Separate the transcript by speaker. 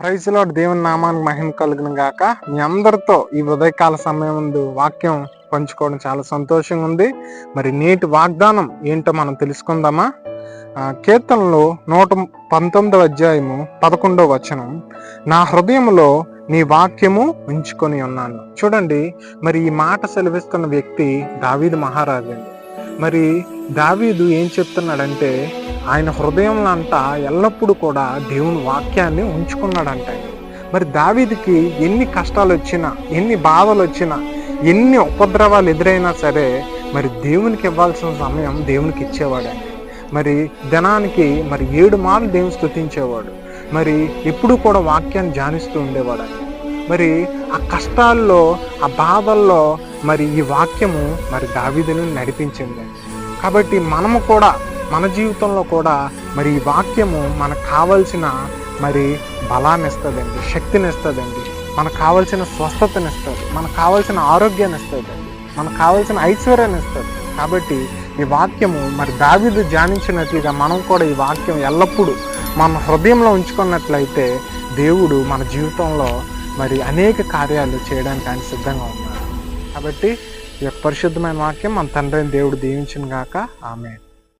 Speaker 1: ప్రైజ్లో దేవుని నామానికి మహిమ కలుగును గాక. మీ అందరితో ఈ ఉదయకాల సమయం ముందు వాక్యం పంచుకోవడం చాలా సంతోషంగా ఉంది. మరి నేటి వాగ్దానం ఏంటో మనం తెలుసుకుందామా? కీర్తనలో నూట పంతొమ్మిదవ అధ్యాయము పదకొండవ వచనం. నా హృదయంలో నీ వాక్యము ఉంచుకొని ఉన్నాను. చూడండి మరి ఈ మాట సెలవిస్తున్న వ్యక్తి దావీదు మహారాజు అండి మరి దావీదు ఏం చెప్తున్నాడంటే ఆయన హృదయంలో అంతా ఎల్లప్పుడూ కూడా దేవుని వాక్యాన్ని ఉంచుకున్నాడంట. మరి దావీదికి ఎన్ని కష్టాలు వచ్చినా ఎన్ని బాధలు వచ్చినా ఎన్ని ఉపద్రవాలు ఎదురైనా సరే మరి దేవునికి ఇవ్వాల్సిన సమయం దేవునికి ఇచ్చేవాడండి మరి ధనానికి మరి ఏడు మార్లు దేవుని స్థుతించేవాడు మరి ఎప్పుడు కూడా వాక్యాన్ని ధ్యానిస్తూ ఉండేవాడు. మరి ఆ కష్టాల్లో ఆ బాధల్లో మరి ఈ వాక్యము మరి దావిదను నడిపించింది. కాబట్టి మనము కూడా మన జీవితంలో కూడా మరి ఈ వాక్యము మనకు కావలసిన మరి బలాన్ని ఇస్తుందండి శక్తిని ఇస్తుందండి. మనకు కావలసిన స్వస్థతని ఇస్తుంది మనకు కావలసిన ఆరోగ్యాన్ని ఇస్తుందండి మనకు కావలసిన ఐశ్వర్యాన్ని ఇస్తుంది. కాబట్టి ఈ వాక్యము మరి దావీదు ధ్యానించినట్లుగా మనం కూడా ఈ వాక్యం ఎల్లప్పుడూ మన హృదయంలో ఉంచుకున్నట్లయితే దేవుడు మన జీవితంలో మరి అనేక కార్యాలు చేయడానికి ఆయన సిద్ధంగా ఉన్నారు. కాబట్టి ఈ యొక్క పరిశుద్ధమైన వాక్యం మన తండ్రిని దేవుడు దీవించిన గాక ఆమె